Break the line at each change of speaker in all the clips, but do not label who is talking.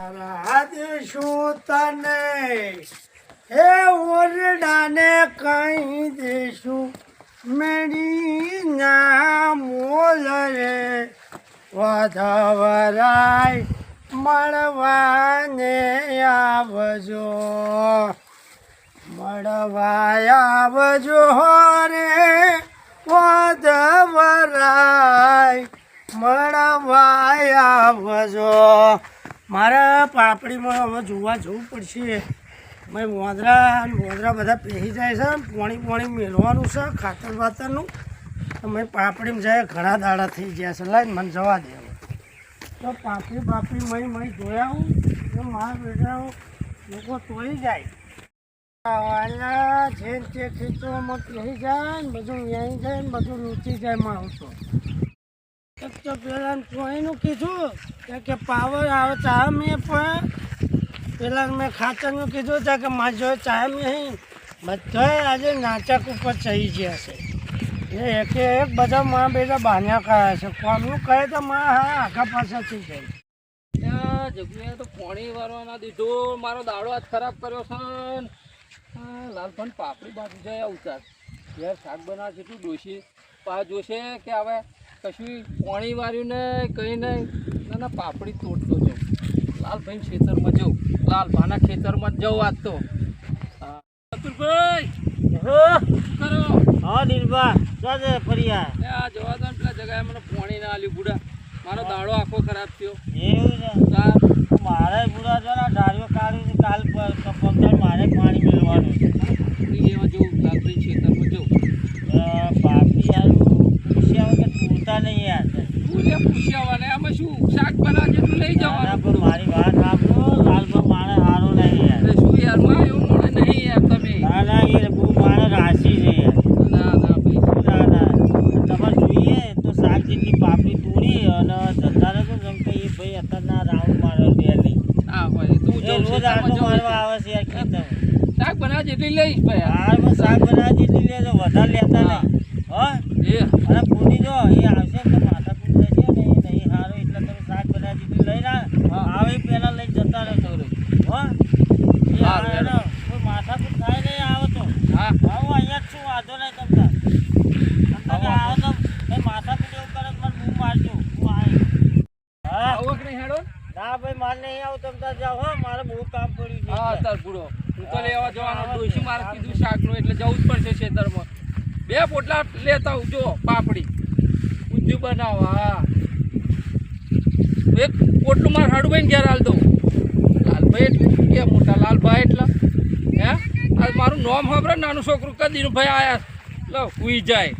મારા દેશું તને. હે ઓરડાને કહી દેશું મેરી ના મોલ રે. વધવરાય મળવાને આવજો મળવા આવજો રે. વધવરાય મળવા આવજો. મારે પાપડીમાં હવે જોવા જવું પડશે. મેં મોદરા અને મોદરા બધા પહેરી જાય છે. પોણી પોણી મેળવાનું છે, ખાતર વાતરનું. તો મેં પાપડીમાં જાય ઘણા દાડા થઈ ગયા છે. લાઈ મને જવા દે તો પાપડી પાપડી મય મય જોયા હું. તો મારા બેટા લોકો તોડી જાય. જેમ તે ખેતરોમાં પહેરી જાય ને બધું વ્યાઈ જાય ને બધું લૂંટી જાય માણસો. એક તો પેલા ચોઈનું કીધું કે પાવર આવે, ચા મેં પણ. પેલા મેં ખાતરનું કીધું ત્યાં કે મારી જોડે ચા મેં બધા આજે નાચક ઉપર ચડી ગયા છે. એ એક એક બધા માં બેટા બાન્યા કર્યા છે. કોનું કહે તો માં હા, આખા પાછા થઈ જાય.
જગ્યાએ તો પોણી વારવાના દીધો. મારો દાડો હાથ ખરાબ કર્યો છે લાલભાઈ પાપડી બાજુ જાય ઉતાર યાર શાક બનાવે છે એટલું ડોશી પા જોશે કે હવે કશું પોણી વાર્યું ને કંઈ નહીં. ના ના પાપડી તોડતો જાઉં લાલભાઈ ખેતરમાં જાઉં લાલભાના ખેતરમાં જ જાઉં આજ તો. કરો?
હા ચાલે ફરિયા
એ આ જવા દો પેલા જગાએ મને પોણી ના આલ્યું બુડા. મારો દાડો આખો ખરાબ થયો.
એવું છે? મારે પૂરા જો ને ધાર્યો કાઢ્યું કાલ પંદર મારે પાણી મેળવાનું છે
પાપડી લેવા જવું લાલભાઈ ખેતરમાં જાઉં
અ, બાપી યાર પૂછ્યા વગર તૂટતા નહીં યાર
તું લે પૂછ્યાવાને આમાં શું શાક બનાવ જેટલું લઈ
દાદા
જવાનું
પણ મારી વાત આપો લાલબા મારે હારો નહીં યાર.
શું યારમાં એવું મળે નહીં યાર તમે.
ના ના યાર બહુ મારે રાશી છે યાર.
ના ના ભાઈ.
ના ના તમારે જોઈએ તો શાક જેટલી પાપડી તોડી અને જતા રહેતો જેમ કે એ ભાઈ અત્યારના રાઉન્ડ મારે ડેલી
હા ભાઈ તું જો
રોજ આટલો મારવા આવે છે યાર ખેતર
શાક બનાવ જેટલી લઈશ ભાઈ.
હારમાં શાક બનાવી જેટલી લેજો વધારે લેતા નહીં. હા?
એ.
અને પૂરી જો એ આવશે તો માથા કૂટ થશે ને એ નહીં સારું એટલે તમે શાક બનાવી દીધું લઈ ના
હા.
આવે પહેલા લઈ જતા રહે હો? એ
હારું,
કોઈ માથા કૂટ થાય નહીં આવે તો.
હા.
હા હું અહીંયા જ છું વાંધો નહીં તમતા તમે આવો તો ભાઈ માથા કૂટ એવું કરે મને હું મારજો. હું આવી હા
નહીં હેડો?
ના ભાઈ મારે નહીં આવું તમતા જાઓ હો. મારે બહુ કામ પડ્યું છે
હા તાર પૂરો હું તો લેવા જવાનો ડોશી મારે કીધું શાકનું? એટલે જવું જ પડશે ખેતરમાં. બે પોટલા લેતા જો પાપડી. ઊંધું બનાવો હા. એક પોટલું મારે હાડુભાઈ ઘેર હાલ દઉં. લાલભાઈ કે મોટા લાલભાઈ એટલે? હે? આ મારું નામ સાંભળે નાનું છોકરું કદીનું ભાઈ આયા લો, હુઈ જાય.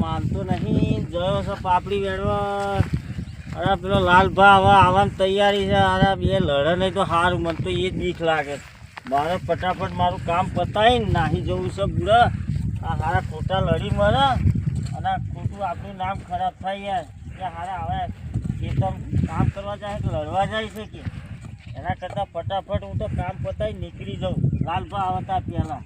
માનતો નહીં. છે પાપડી વેડવા. અરે પેલો લાલભા હવે આવવાની તૈયારી છે. અરે બે લડે નહીં તો સારું મને તો એ જ બીક લાગે. મારે ફટાફટ મારું કામ પતાવીને નાહી જવું છે બુડા. આ હારા ખોટા લડી મળે અને ખોટું આપણું નામ ખરાબ થાય યાર. કે હારા હવે ખેતર કામ કરવા જાય કે લડવા જાય છે કે? એના કરતાં ફટાફટ હું તો કામ પતાવી નીકળી જાઉં. લાલભા આવતા પહેલાં.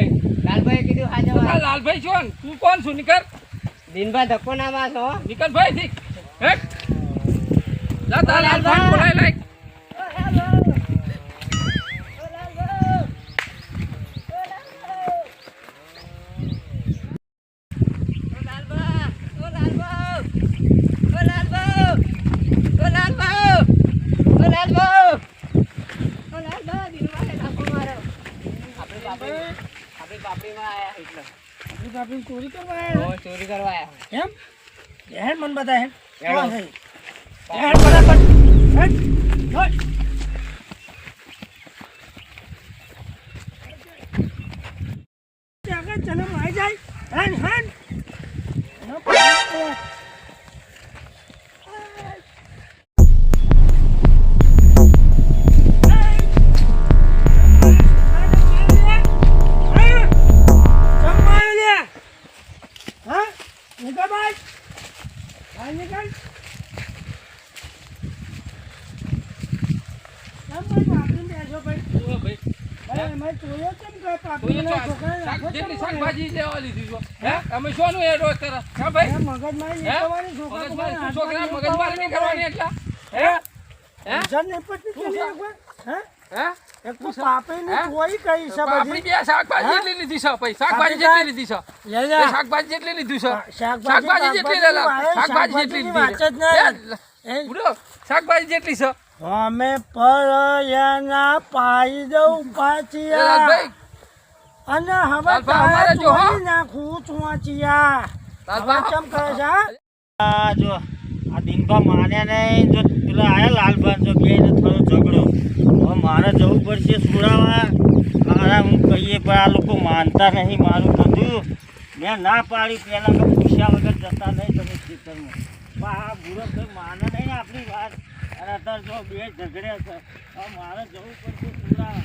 લેવી થોડીક ભાઈ
લાલભાઈ કીધું હાજર
લાલભાઈ છો ને? તું કોણ છું? નિકર.
દિનભા ધક્કો ના મારશો હો.
નિકર ભાઈ થી હેટ. જા તાર લાલભાઈ બોલાય લાય
ઓ લાલભા ઓ લાલભા ઓ લાલભા ઓ લાલભા ઓ લાલભા ઓ લાલભા દિનભાઈ ધક્કો મારો આપણે પાપડી આપણે પાપડીમાં આયા એટલે
પાપડી ચોરી કરવા આવ્યા?
ચોરી કરવા આવ્યા
એમ હેડ મન બતા હેડ
હેડો.
છે? હેડ હેડ હટ.
કાંઈ જાય હેન હેન
અમે શોનું એ રોજ તરફ હા ભાઈ?
મગજમારી? છોકરા
છોકરા નહીં કરવાની એટલા? હે? હે?
સમજણ નહીં પડતી કે હે?
હે?
એક તો પાપડીને
હે?
ચોરી કરી છે
આપણી બે શાકભાજી? એટલી લીધી છે ભાઈ. શાકભાજી જેટલી લીધી છે. શાકભાજી જેટલી લીધી છે.
શાકભાજી-
જેટલી લે
શાકભાજી
જેટલી
વાત જ નહીં.
લે.
એ
બુડો શાકભાજી જેટલી છે.
અમે પર એના પાઈ દઉં
લાલભાઈ
અને હવે તારે
જો, હો.
ચોરી નાખું ચોંચિયા હવે કેમ કરે છે હા?
આ જો આ દિનભા માન્યા નહીં જો પેલા આયા લાલભાન જો બે થોડો ઝઘડો. હવે મારે જવું પડશે સુરાવા. મારા હું કહીએ પણ આ લોકો માનતા નહીં મારું બધું મેં ના પાડી પહેલાં કે પૂછ્યા વગર જતા નહીં તમે ખેતરમાં. પણ આ બુરો કોઈ માને નહીં આપણી વાત. અને અત્યારે જો બે ઝઘડે છે. હવે મારે જવું પડશે સુરાવા.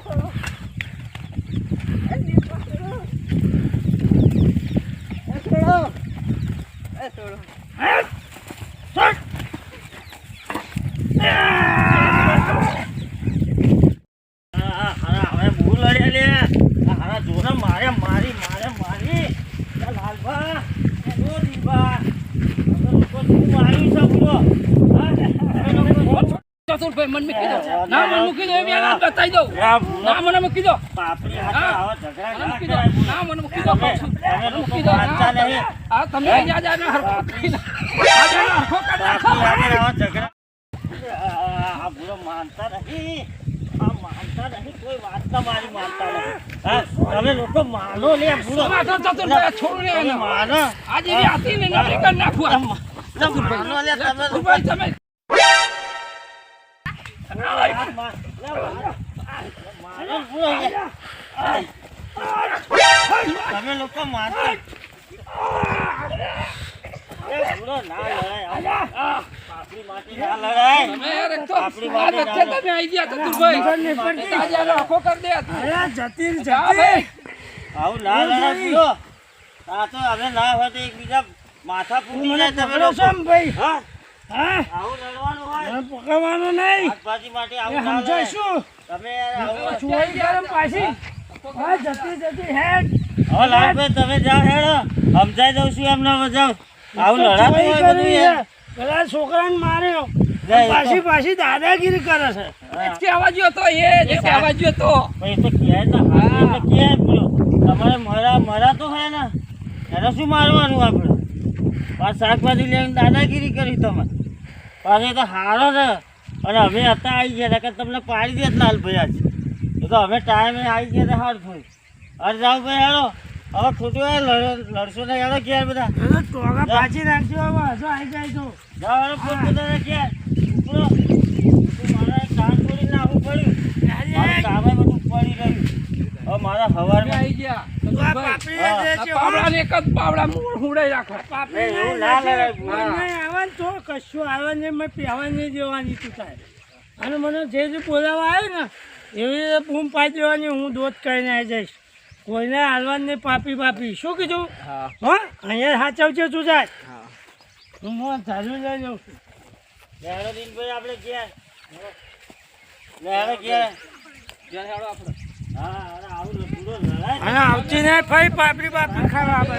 છોડો. એ છોડો એ છોડો
આ હારા હવે બહુ લડ્યા લે આ હારા જોને મારે મારી મારે મારી આ લાલભા એ જો દીપા અમે લોકો શું માર્યું છે બોલો હા? અમે લોકો
ચતુરભાઈ મન મૂકી દો. ના મન મૂકી દો એમ યાર બતાવી
આ
ના મને મૂકી દો.
પાપડી
હા.
ઝઘડા ના
મૂકી દો. ના મને મૂકી દો
તમે
મૂકી દો. ના,
નહીં.
આ તમે અહીંયા જ હરખો નાખો. આજે હરખો
આવા ઝઘડા. આ- આ આ ભૂલો માનતા નહીં. માનતા નહીં. કોઈ વાત તમારી માનતા નહીં હા તમે લોકો માનો લે ભૂલો
આ છોડું ને
માનો.
આજે આથી ને નબળી કરી નાખું
માનો લે તમે
તમે
તમે લોકો માનતા એ ભૂલો ના લડાય. આ પાપડી માટે ના લડાય.
તમે યાર એક તો
આપણી
આ
વાત
વચ્ચે તમે આવી ગયા ચતુરભાઈ.
ખબર નહીં પડતી.
આજે આને હરખો કરી દે
અરે જતી ને
જા ભાઈ.
જતી
આવું ના લડાય ભૂલો. આ તો હવે ના હોય તો એકબીજા માથા
મને
તમે લોકો.
ભાઈ?
હા.
હા?
આવું લડવાનું હોય.
પકડવાનું નહીં.
શાકભાજી માટે આવું ના
સમજાય
લડાય
શું
તમે યાર આવું
પાછી. હા? જતી જતી હેડ.
હવે લાલભાઈ તમે જાઓ હેડો. સમજાઈ દઉં છું એમને હવે આવું લડાતું હોય બધું.
પેલા છોકરાને માર્યો. પાછી પાછી દાદાગીરી કરે છે.
કહેવા તો એ જે કહેવા તો.
એ તો કહે ને હા એ કહે તમારે મરા મરા તો હે ને. એને શું મારવાનું આપણે? પાછ શાકભાજી લઈને દાદાગીરી કરી તમે પાછો તો હારો છે. અને અમે હતા આવી ગયા કે તમને પાડી દે લાલભાઈ આજ. એ તો અમે ટાઈમે આવી ગયા હતા હાર થોડી અરે જાવ ભાઈ હાલો. હવે ખોટું લડશો ને હેડો ક્યાં બધા.
ટોકા પાછી નાખજો હવે. હજુ આવી જાય તો.
જાઓ ફોન બધા ક્યાં ઉપરો. તું મારે કામ છોડીને આવવું પડ્યું. મારું કામે બધું પડી રહ્યું હવે મારા હવારમાં
આવી ગયા. એક જ પાવડા મૂળ હુંડાઈ રાખો.
પાપી
નહીં, એવું ના લડાય.
આવે તો કશું આવે મેં પહેવા નહીં દેવાની તું તારે. અને મને જે જે બોલાવા આવે ને એવી રીતે બૂમ પાડી દેવાની હું દોત કરીને આવી જઈશ. કોઈને હાલવાનું નહીં પાપી પાપી. શું કીધું?
હા.
હા અહીંયા સાચવજે તું જાય હું. મોં ધાર્યું લઈ જાઉં છું.
દિનભાઈ આપણે લેહડો ઘેર.
જ્યારે આપણે.
હા અરે આવું પૂરો લડાય
અને આવતી ને ફરી પાપડી પાપડી ખાવા આવે.